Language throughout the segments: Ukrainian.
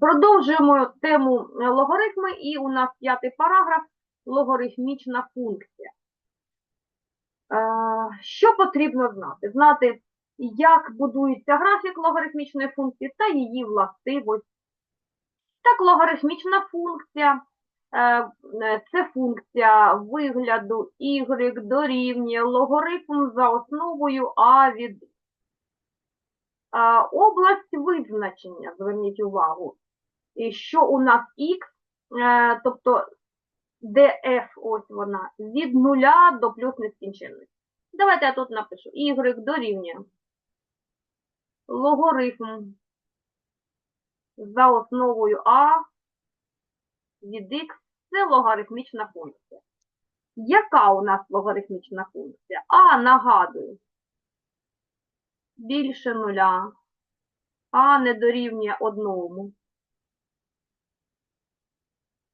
Продовжуємо тему е, логарифми, і у нас п'ятий параграф логарифмічна функція. Е, Що потрібно знати? Знати, як будується графік логарифмічної функції та її властивості. Так, логарифмічна функція е, це функція вигляду y дорівнює логарифм за основою а від область визначення, зверніть увагу, що у нас х, е, тобто df, ось вона, від нуля до плюс нескінченності. Давайте я тут напишу y дорівнює логарифм за основою а від х, це логарифмічна функція. Яка у нас логарифмічна функція? А, нагадую, більше нуля, а не дорівнює одному.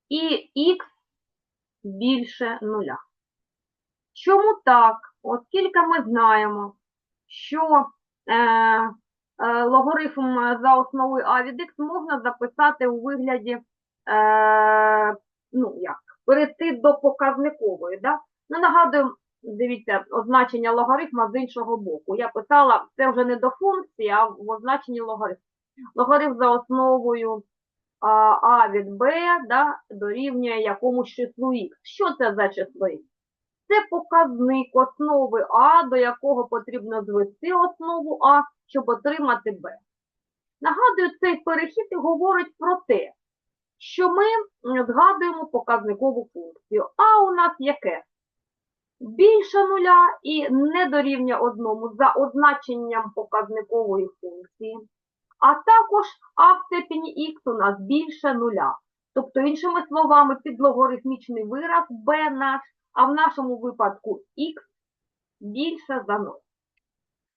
І х більше нуля. Чому так? Оскільки ми знаємо, що е, е, логарифм за основою а від х можна записати у вигляді, е, ну як, перейти до показникової. Да? Ну, нагадую, дивіться, означення логарифма з іншого боку. Я писала, це вже не до функції, а в означенні логарифму. Логарифм за основою а, від b да, дорівнює якомусь числу х. Що це за число х? Це показник основи а, до якого потрібно звести основу а, щоб отримати b. Нагадую, цей перехід говорить про те, що ми згадуємо показникову функцію. А у нас яке? Більше нуля і не дорівнює одному за означенням показникової функції. А також а в степені х у нас більше нуля. Тобто, іншими словами, підлогарифмічний вираз b наш, а в нашому випадку х більше за 0.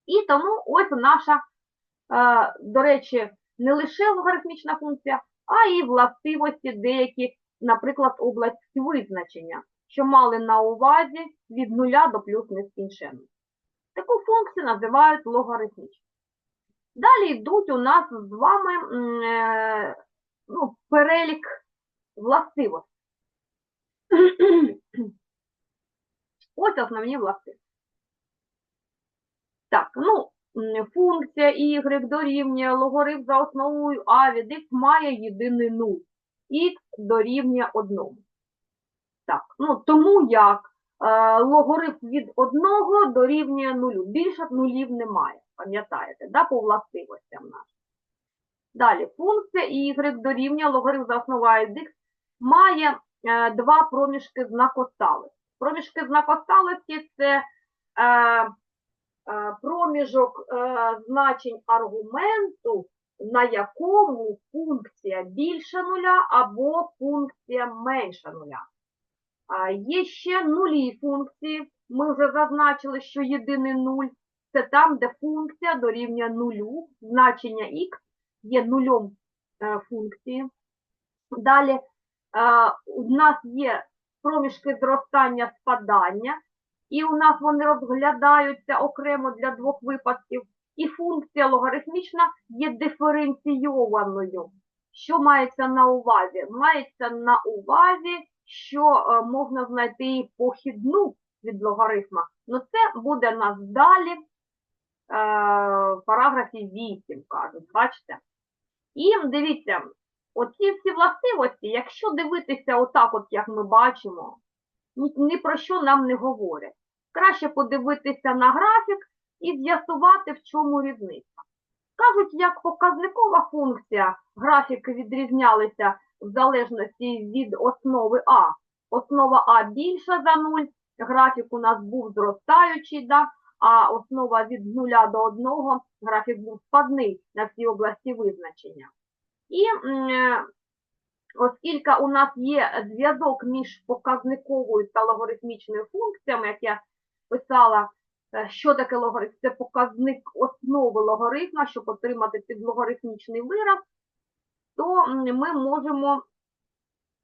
І тому ось наша, е, до речі, не лише логарифмічна функція, а й властивості деякі, наприклад, області визначення, що мали на увазі від нуля до плюс нескінченності. Таку функцію називають логарифмічною. Далі йдуть у нас з вами е, ну, перелік властивостей. Ось основні властивості. Так, ну, функція y дорівнює логарифм за основою а від x має єдиний нуль. х дорівнює 1. Так, ну, тому як е, логарифм від 1 дорівнює 0. Більше нулів немає, пам'ятаєте, да, по властивостям нашим. Далі, функція y дорівнює логарифм за основою x має е, два проміжки знакосталості. Проміжки знакосталості – це е, е, проміжок е, значень аргументу, на якому функція більше нуля або функція менше нуля. Є ще нулі функції. Ми вже зазначили, що єдиний нуль – це там, де функція дорівнює нулю, значення х є нульом е, функції. Далі е, у нас є проміжки зростання спадання, і у нас вони розглядаються окремо для двох випадків. І функція логарифмічна є диференційованою. Що мається на увазі? Мається на увазі, що е, можна знайти похідну від логарифма. Ну це буде нас далі е, в параграфі 8, кажуть, бачите? І дивіться, оці всі властивості, якщо дивитися отак, от як ми бачимо, ні про що нам не говорять. Краще подивитися на графік і з'ясувати, в чому різниця. Кажуть, як показникова функція, графіки відрізнялися в залежності від основи А. Основа А більша за 0, графік у нас був зростаючий, да? а основа від 0 до 1, графік був спадний на всі області визначення. І е, оскільки у нас є зв'язок між показниковою та логарифмічною функціями, як я писала, е, що таке логарифм? Це показник основи логарифма, щоб отримати підлогарифмічний вираз, то ми можемо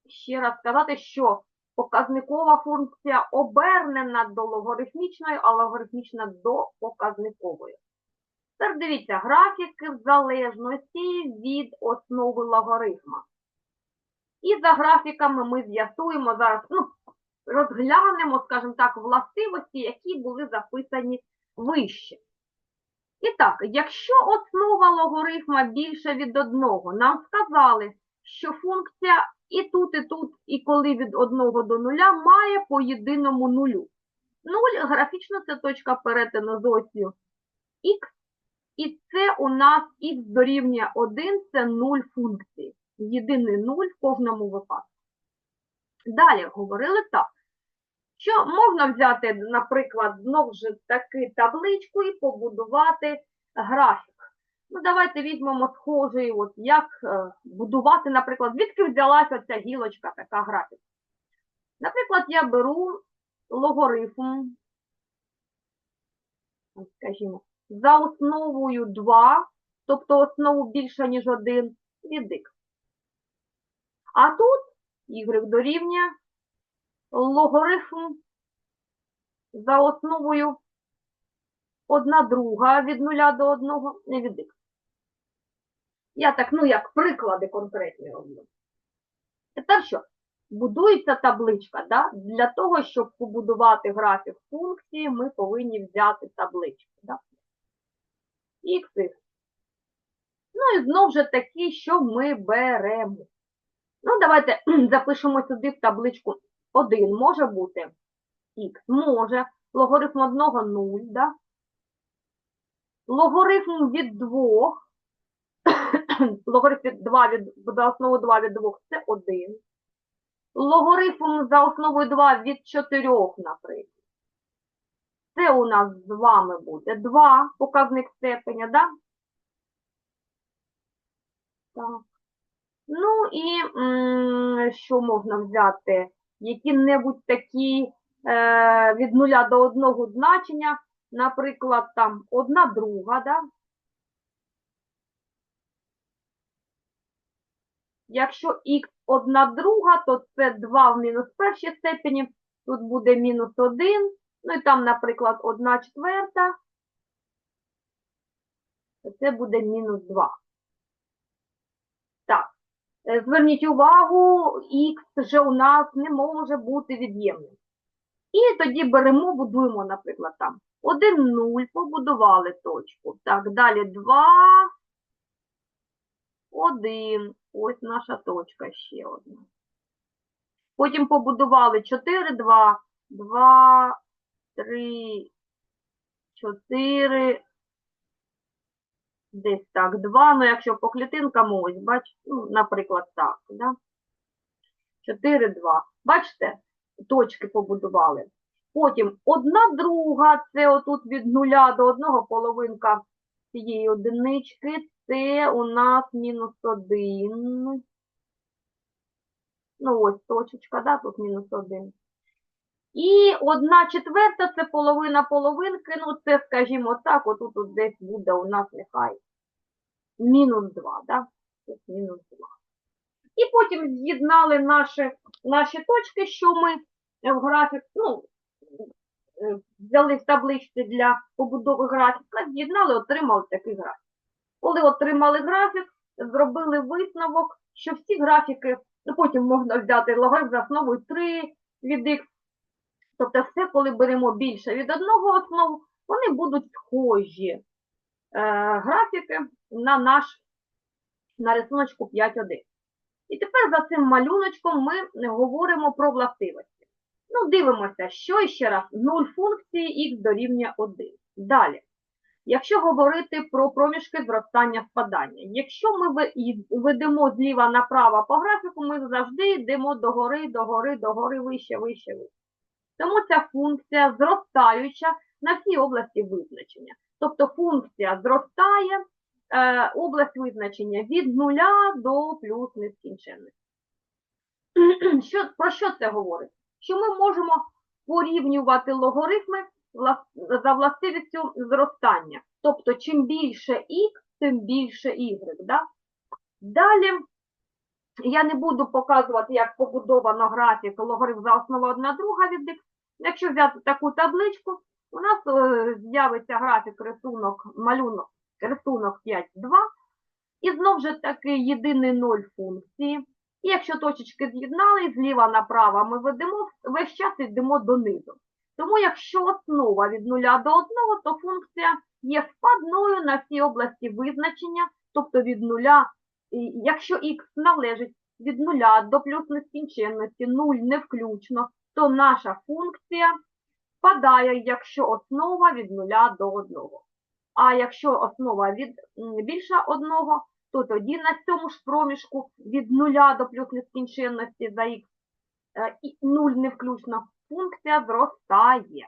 ще раз сказати, що показникова функція обернена до логарифмічної, а логарифмічна до показникової. Тепер дивіться, графіки в залежності від основи логарифма. І за графіками ми з'ясуємо зараз, ну, розглянемо, скажімо так, властивості, які були записані вище. І так, якщо основа логарифма більше від одного, нам сказали, що функція і тут, і тут, і коли від 1 до 0 має по єдиному нулю. Нуль графічно це точка перетину з осью х, і це у нас х дорівнює 1, це 0 функції. Єдиний 0 в кожному випадку. Далі говорили так, що можна взяти, наприклад, знову ж таки табличку і побудувати графік. Ну, давайте візьмемо схожий, от як е, будувати, наприклад, звідки взялася ця гілочка, така графік. Наприклад, я беру логарифм, скажімо, за основою 2, тобто основу більше, ніж 1, від х. А тут y дорівнює логарифм за основою 1 друга від 0 до 1 не від х. Я так, ну, як приклади конкретні роблю. Тепер що? Будується табличка, да? для того, щоб побудувати графік функції, ми повинні взяти табличку. Да? Х. Ну і знову ж таки, що ми беремо? Ну, давайте запишемо сюди в табличку 1 може бути х, може, логарифм 1 0, да? логарифм від 2, логарифм від 2 від, за основу 2 від 2 це 1. Логарифм за основою 2 від 4, наприклад. Це у нас з вами буде 2 показник степеня, да? Так. Ну і м, що можна взяти? Які-небудь такі е, від 0 до 1 значення, наприклад, там 1 друга, да? Якщо х 1 друга, то це 2 в мінус першій степені, тут буде мінус 1, ну і там, наприклад, 1 четверта, це буде мінус 2. Е, Зверніть увагу, х вже у нас не може бути від'ємним. І тоді беремо, будуємо, наприклад, там 1, 0, побудували точку. Так, далі 2, 1. Ось наша точка ще одна. Потім побудували 4, 2, 2, 3, 4, десь так, 2, ну якщо по клітинкам ось, бачите, ну, наприклад, так, да? 4, 2. Бачите, точки побудували. Потім одна друга, це отут від 0 до 1 половинка цієї одинички, це у нас мінус 1. Ну ось точечка, да, тут мінус 1. І одна четверта це половина половинки, ну це, скажімо так, отут от десь буде у нас нехай мінус 2, да? Мінус 2. І потім з'єднали наші, наші точки, що ми в графік, ну, е, взяли в табличці для побудови графіка, з'єднали, отримали такий графік. Коли отримали графік, зробили висновок, що всі графіки, ну потім можна взяти логарифм за основою 3 від х, Тобто все, коли беремо більше від одного основу, вони будуть схожі е, графіки на наш на рисуночку 5.1. І тепер за цим малюночком ми говоримо про властивості. Ну, дивимося, що ще раз, 0 функції х дорівнює 1. Далі. Якщо говорити про проміжки зростання спадання, якщо ми ведемо зліва направо по графіку, ми завжди йдемо догори, догори, догори, вище, вище, вище. Тому ця функція зростаюча на всій області визначення. Тобто функція зростає, е, область визначення від нуля до плюс нескінченності. Що, про що це говорить? Що ми можемо порівнювати логарифми за властивістю зростання. Тобто, чим більше х, тим більше y. Да? Далі я не буду показувати, як побудовано графік логарифм за основу 1 друга від х. Якщо взяти таку табличку, у нас е, з'явиться графік, рисунок, малюнок рисунок 5.2. І знов же таки єдиний ноль функції. І якщо точечки з'єднали, зліва направо ми ведемо, весь час йдемо донизу. Тому якщо основа від 0 до 1, то функція є складною на всій області визначення, тобто від 0, якщо х належить від 0 до плюс нескінченності, 0 не включно, то наша функція впадає, якщо основа від 0 до 1. А якщо основа від м, більша 1, то тоді на цьому ж проміжку від 0 до плюс нескінченності за х е, і 0 не включно, функція зростає.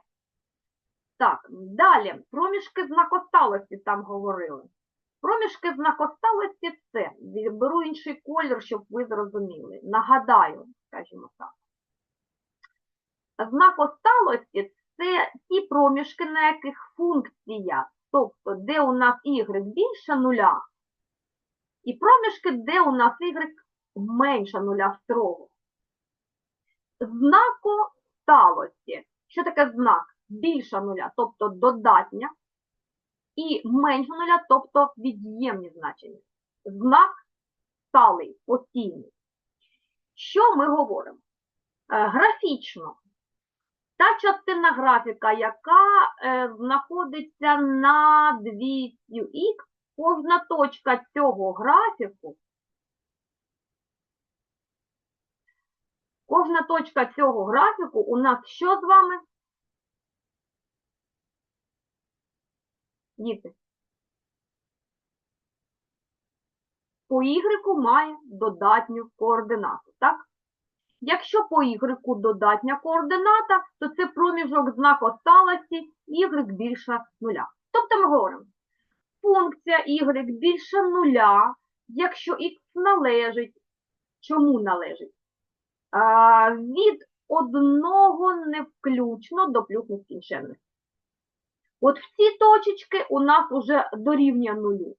Так, далі, проміжки знакосталості там говорили. Проміжки знакосталості це, беру інший колір, щоб ви зрозуміли. Нагадаю, скажімо так. Знакосталості це ті проміжки, на яких функція, тобто де у нас y більше нуля, і проміжки, де у нас y менше нуля строго. Знакосталості. Що таке знак? Більше нуля, тобто додатня, і менше нуля, тобто від'ємні значення. Знак сталий, постійний. Що ми говоримо? Е, Графічно. Та частина графіка, яка е, знаходиться на 200х, кожна точка цього графіку, кожна точка цього графіку у нас що з вами? Діти. По Y має додатню координату, так? Якщо по Y додатня координата, то це проміжок знак осталості y більше нуля. Тобто ми говоримо, функція y більше нуля, якщо x належить, чому належить? Від одного не включно до плюс нескінченності. От в ці точечки у нас уже дорівнює нулю.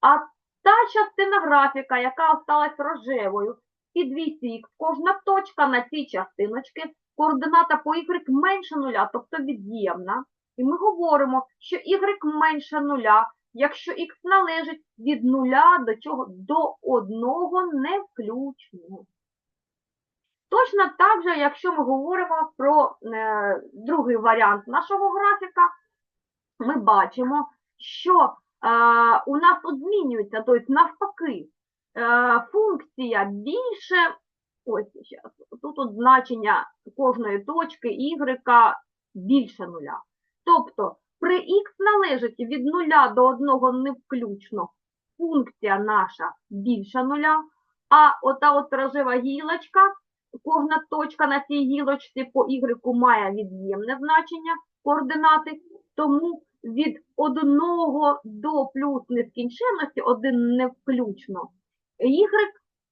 А та частина графіка, яка осталась рожевою, і 200х, кожна точка на цій частиночці, координата по y менше нуля, тобто від'ємна. І ми говоримо, що y менше нуля, якщо х належить від нуля до чого? До одного не включно. Точно так же, якщо ми говоримо про е, другий варіант нашого графіка, ми бачимо, що е, у нас тут змінюється, тобто навпаки, функція більше, ось зараз, тут от значення кожної точки y більше нуля. Тобто при х належить від нуля до одного не включно функція наша більше нуля, а ота от рожева гілочка, кожна точка на цій гілочці по y має від'ємне значення координати, тому від одного до плюс нескінченності, один не включно, y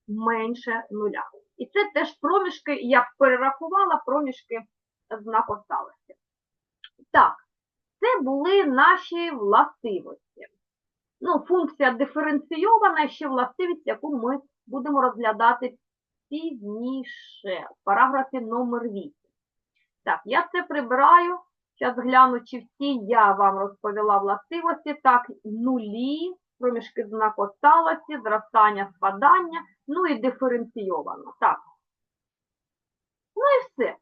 менше нуля. І це теж проміжки, я перерахувала проміжки знакосталості. Так, це були наші властивості. Ну, функція диференційована, ще властивість, яку ми будемо розглядати пізніше, в параграфі номер 8. Так, я це прибираю. Зараз гляну, чи всі я вам розповіла властивості. Так, нулі, проміжки знакосталості, зростання, спадання, ну і диференційовано. Так. Ну і все.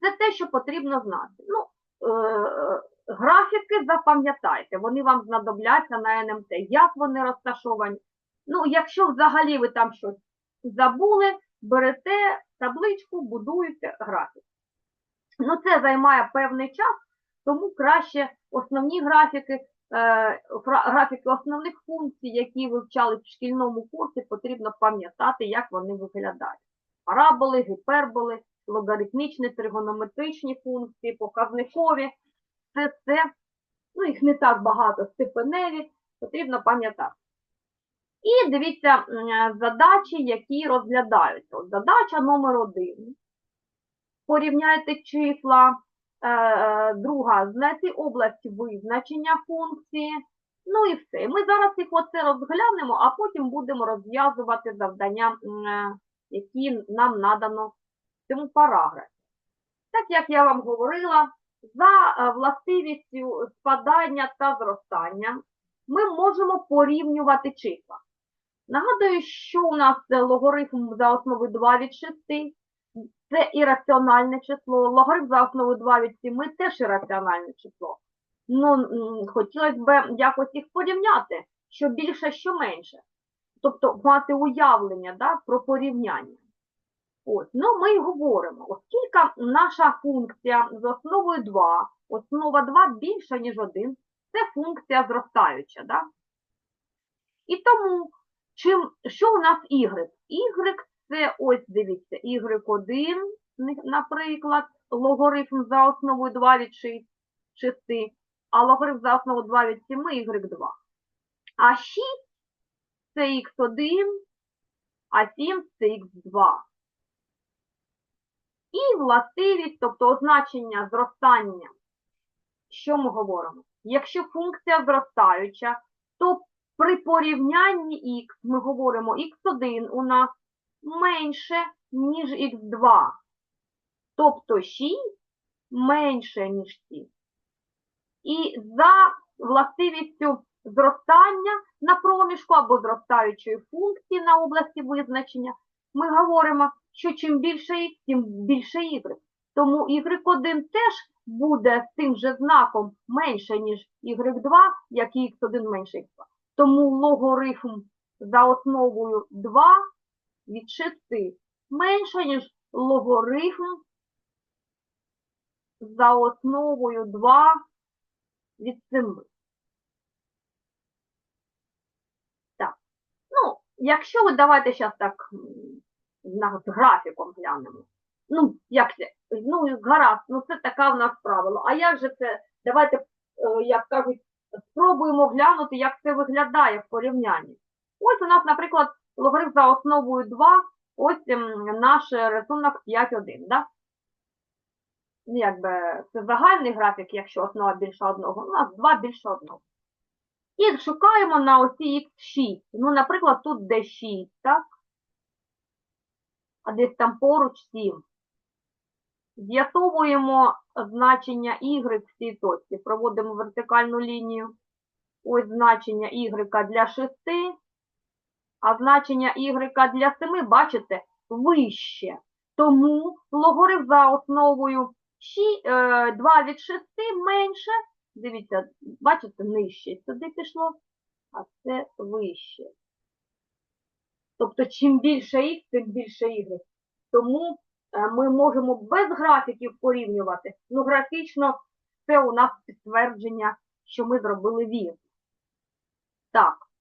Це те, що потрібно знати. Ну, е, графіки запам'ятайте, вони вам знадобляться на НМТ. Як вони розташовані? Ну, якщо взагалі ви там щось забули, берете табличку, будуєте графік. Ну, це займає певний час, тому краще основні графіки, гра- графіки основних функцій, які вивчали в шкільному курсі, потрібно пам'ятати, як вони виглядають. Параболи, гіперболи, логарифмічні, тригонометричні функції, показникові. Це це, ну їх не так багато, степеневі, потрібно пам'ятати. І дивіться задачі, які розглядаються. Задача номер один. Порівняйте числа. Е, Друга, знайти область визначення функції. Ну і все. Ми зараз їх оце розглянемо, а потім будемо розв'язувати завдання, е, які нам надано в цьому параграфі. Так як я вам говорила, за е, властивістю спадання та зростання ми можемо порівнювати числа. Нагадую, що у нас логарифм за основою 2 від 6, це ірраціональне число. Логарифм за основою 2 від 7 теж ірраціональне число. Ну, хотілося б якось їх порівняти, що більше, що менше. Тобто мати уявлення да, про порівняння. Ось, ну ми й говоримо, оскільки наша функція з основою 2, основа 2 більша, ніж 1, це функція зростаюча. Да? І тому, чим, що у нас y? y це ось дивіться, y1, наприклад, логарифм за основою 2 від 6, 6 а логарифм за основу 2 від 7 y2. А 6 це x1, а 7 це x2. І властивість, тобто означення зростання. Що ми говоримо? Якщо функція зростаюча, то при порівнянні х ми говоримо х1 у нас менше, ніж х2. Тобто 6 менше, ніж 7. І за властивістю зростання на проміжку або зростаючої функції на області визначення, ми говоримо, що чим більше х, тим більше y. Тому y1 теж буде з тим же знаком менше, ніж y2, як і x1 менше х2. Тому логарифм за основою 2 від 6 менше, ніж логарифм за основою 2 від 7. Так. Ну, якщо ви давайте зараз так з графіком глянемо. Ну, як це? Ну, гаразд, ну це така в нас правило. А як же це? Давайте, е, як кажуть, спробуємо глянути, як це виглядає в порівнянні. Ось у нас, наприклад, логарифм за основою 2, ось ем, наш рисунок 5,1, да? Ну, якби це загальний графік, якщо основа більше одного, у нас 2 більше одного. І шукаємо на осі Х6. Ну, наприклад, тут де 6, так? А десь там поруч 7. З'ясовуємо значення y в цій точці. Проводимо вертикальну лінію. Ось значення y для 6, а значення y для 7, бачите, вище. Тому логарифм за основою 2 від 6 менше. Дивіться, бачите, нижче сюди пішло, а це вище. Тобто, чим більше х, тим більше y. Тому е, ми можемо без графіків порівнювати. Ну, графічно це у нас підтвердження, що ми зробили вірно. Так.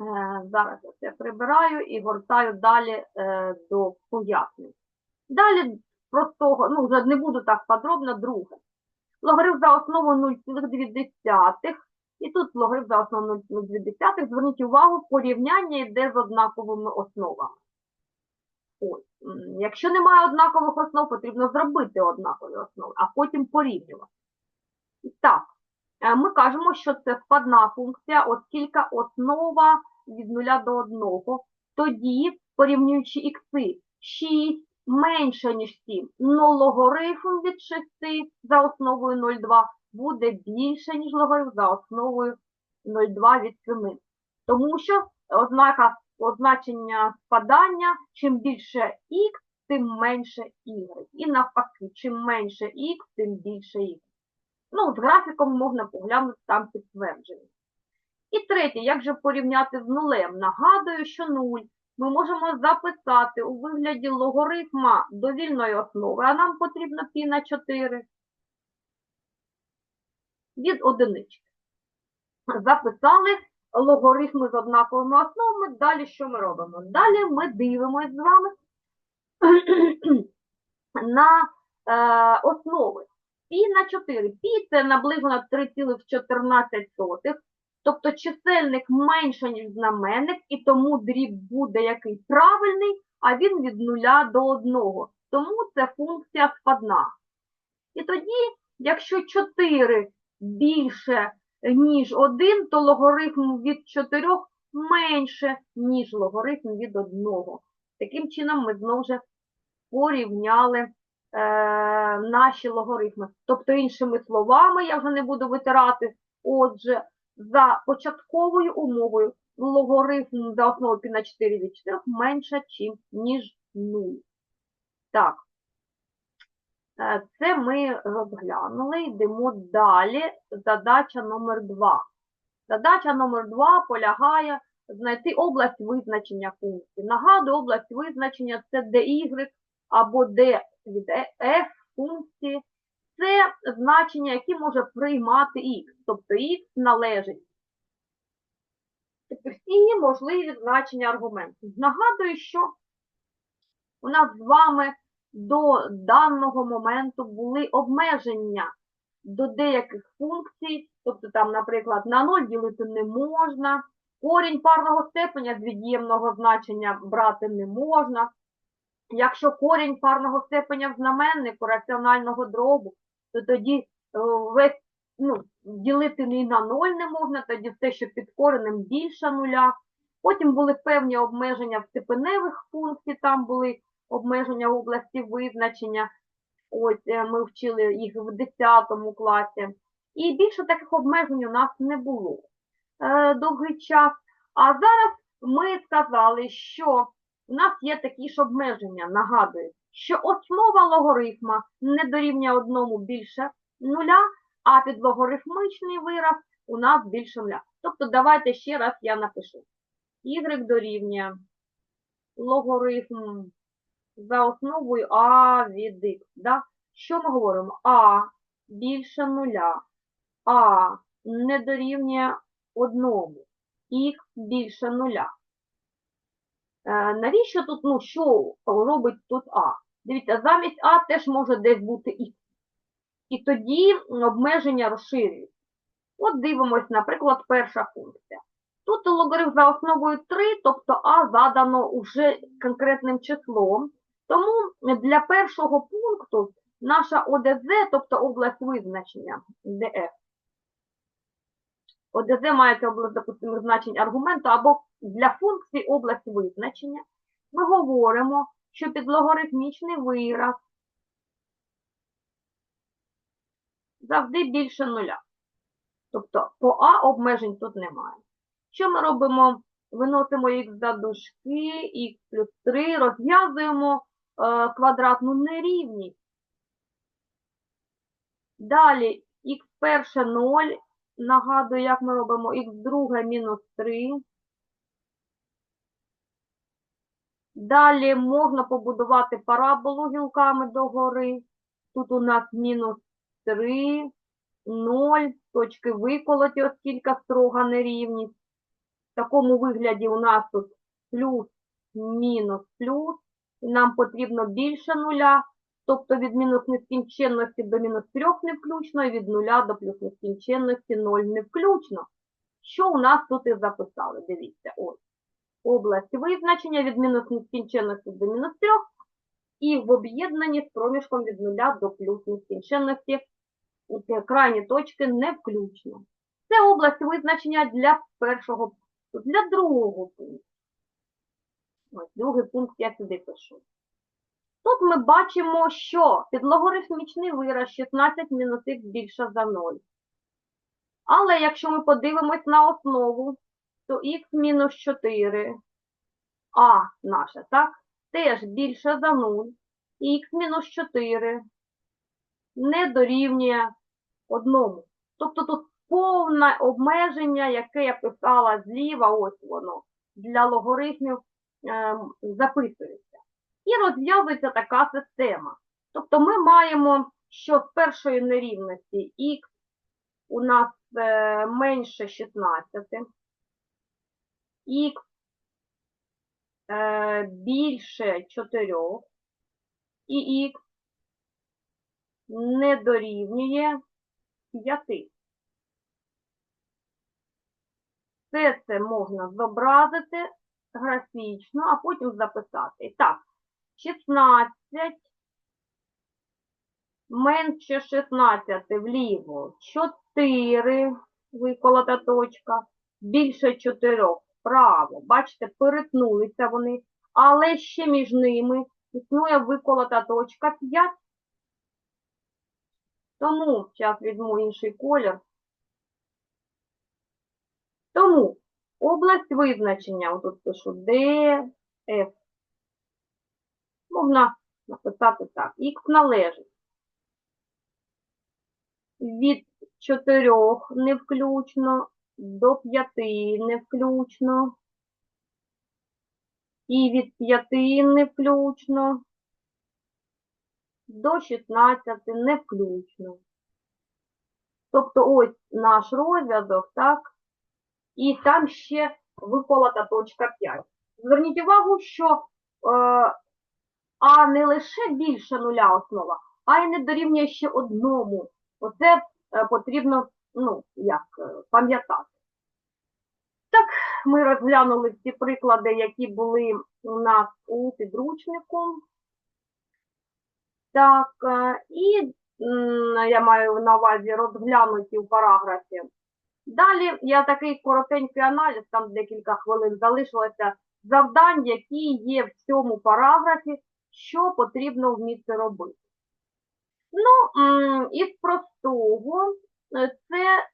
Е, Зараз я це прибираю і гортаю далі е, до пояснень. Далі простого, ну, вже не буду так подробно, друге. Логарифм за основу 0,2. І тут логарифм за основу 0,2. Зверніть увагу, порівняння йде з однаковими основами. Ось. Якщо немає однакових основ, потрібно зробити однакові основи, а потім порівнювати. Так, е, ми кажемо, що це складна функція, оскільки основа від 0 до 1. Тоді, порівнюючи ікси, 6 менше, ніж 7, но логарифм від 6 за основою 0,2 буде більше, ніж логарифм за основою 0,2 від 7. Тому що ознака означення спадання, чим більше х, тим менше y. І навпаки, чим менше х, тим більше y. Ну, з графіком можна поглянути там підтвердження. І третє, як же порівняти з нулем? Нагадую, що 0 ми можемо записати у вигляді логарифма довільної основи, а нам потрібно π на 4 від одинички. Записали логарифми з однаковими основами. Далі що ми робимо? Далі ми дивимося з вами на е, основи. Пі на 4. Пі це наближено 3,14. Тобто чисельник менше, ніж знаменник, і тому дріб буде який правильний, а він від 0 до 1. Тому це функція складна. І тоді, якщо 4 більше, ніж 1, то логарифм від 4 менше, ніж логарифм від 1. Таким чином ми знову ж порівняли е, наші логарифми. Тобто, іншими словами, я вже не буду витирати, отже, за початковою умовою логарифм за основу пі на 4 від 4 менша, чим, ніж 0. Так, Е, це ми розглянули. Йдемо далі. Задача номер 2. Задача номер 2 полягає знайти область визначення функції. Нагадую, область визначення це dy або d від f функції. Це значення, яке може приймати x. Тобто x належить. Тобто всі можливі значення аргументів. Нагадую, що у нас з вами до даного моменту були обмеження до деяких функцій, тобто там, наприклад, на 0 ділити не можна, корінь парного степеня з від'ємного значення брати не можна. Якщо корінь парного степеня в знаменнику раціонального дробу, то тоді е, весь ну, ділити і на 0 не можна, тоді все, що під коренем більше нуля. Потім були певні обмеження в степеневих функцій, там були обмеження в області визначення. Ось е, ми вчили їх в 10 класі. І більше таких обмежень у нас не було е, довгий час. А зараз ми сказали, що у нас є такі ж обмеження. Нагадую, що основа логарифма не дорівнює одному більше нуля, а під логарифмичний вираз у нас більше нуля. Тобто, давайте ще раз я напишу. Y дорівнює логарифм за основою А від Х. Да? Що ми говоримо? А більше нуля, А не дорівнює одному, Х більше нуля. Е, навіщо тут, ну, що робить тут А? Дивіться, замість А теж може десь бути Х. І тоді обмеження розширюються. От дивимось, наприклад, перша функція. Тут логарифм за основою 3, тобто А задано уже конкретним числом. Тому для першого пункту наша ОДЗ, тобто область визначення ДФ, ОДЗ мається область допустимих значень аргументу або для функції область визначення, ми говоримо, що під логарифмічний вираз завжди більше нуля. Тобто по А обмежень тут немає. Що ми робимо? Виносимо х за дужки, х плюс 3, розв'язуємо е, квадратну нерівність. Далі х перше 0, нагадую, як ми робимо х друге мінус 3. Далі можна побудувати параболу гілками догори. Тут у нас мінус 3, 0, точки виколоті, оскільки строга нерівність. В такому вигляді у нас тут плюс, мінус, плюс. І нам потрібно більше нуля, тобто від мінус нескінченності до мінус 3 не включно, і від нуля до плюс нескінченності 0 не включно. Що у нас тут і записали? Дивіться, ось. Область визначення від мінус нескінченності до мінус 3 і в об'єднанні з проміжком від нуля до плюс нескінченності крайні точки не включно. Це область визначення для першого для другого пункту. Ось другий пункт я сюди пишу. Тут ми бачимо, що підлогорифмічний вираз 16 мінус х більше за 0. Але якщо ми подивимось на основу, то мінус 4, а наша, так, теж більше за 0. І мінус 4 не дорівнює одному. Тобто тут повне обмеження, яке я писала зліва, ось воно, для логарифмів е, записується. І розв'язується така система. Тобто ми маємо, що з першої нерівності х у нас е, менше 16, х е, більше 4 і х не дорівнює 5. Все це можна зобразити графічно, а потім записати. Так, 16 менше 16 вліво, 4 виколота точка, більше 4 вправо. Бачите, перетнулися вони, але ще між ними існує виколота точка 5. Тому зараз візьму інший колір. Тому область визначення, отут пишу D, F. Можна написати так. Х належить від 4 не включно до 5 не включно. І від 5 не включно до 16 не включно. Тобто ось наш розв'язок, так? І там ще виколота точка 5. Зверніть увагу, що е, А не лише більше нуля основа, а й не дорівнює ще одному. Оце е, потрібно, ну, як, е, пам'ятати. Так, ми розглянули всі приклади, які були у нас у підручнику. Так, е, і я маю на увазі розглянуті в параграфі. Далі я такий коротенький аналіз, там декілька хвилин залишилося завдань, які є в цьому параграфі, що потрібно вміти робити. Ну, із простого е, це.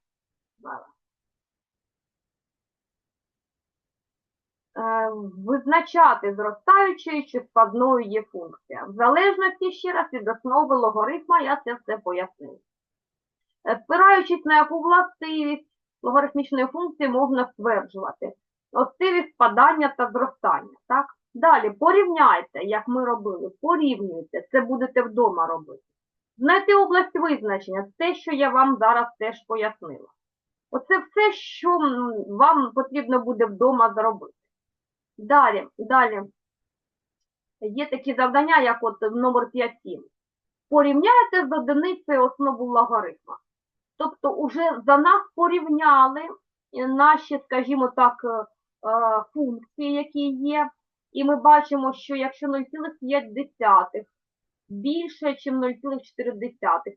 Е, визначати зростаючою чи складною є функція. В залежності ще раз від основи логарифма, я це все пояснив. Е, Спираючись на яку властивість логарифмічної функції можна стверджувати. Властивість спадання та зростання. Так? Далі порівняйте, як ми робили, порівнюйте, це будете вдома робити. Знайти область визначення, те, що я вам зараз теж пояснила. Оце все, що вам потрібно буде вдома зробити. Далі, далі. Є такі завдання, як от номер 5 Порівняйте з одиницею основу логарифма. Тобто, уже за нас порівняли е, наші, скажімо так, е, е, функції, які є. І ми бачимо, що якщо 0,5 більше, ніж 0,4,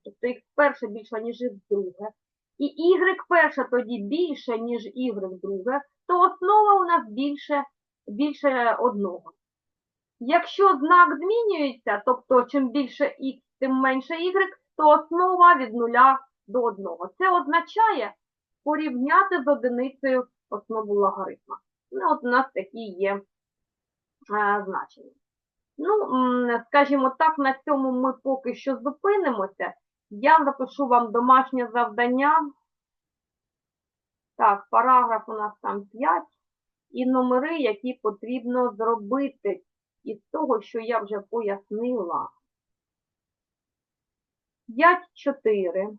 тобто х перше більше, ніж х друге, і y перше тоді більше, ніж y друге, то основа у нас більше, більше одного. Якщо знак змінюється, тобто чим більше х, тим менше y, то основа від 0 до 1. Це означає порівняти з одиницею основу логарифма. Ну, от у нас такі є значення. Ну, скажімо так, на цьому ми поки що зупинимося. Я запишу вам домашнє завдання. Так, параграф у нас там 5. І номери, які потрібно зробити із того, що я вже пояснила. 5-4.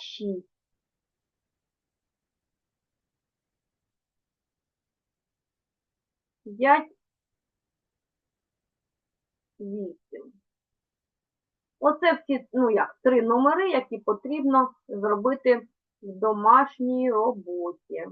Шість. П'ять вісім. Оце всі, ну як, три номери, які потрібно зробити в домашній роботі.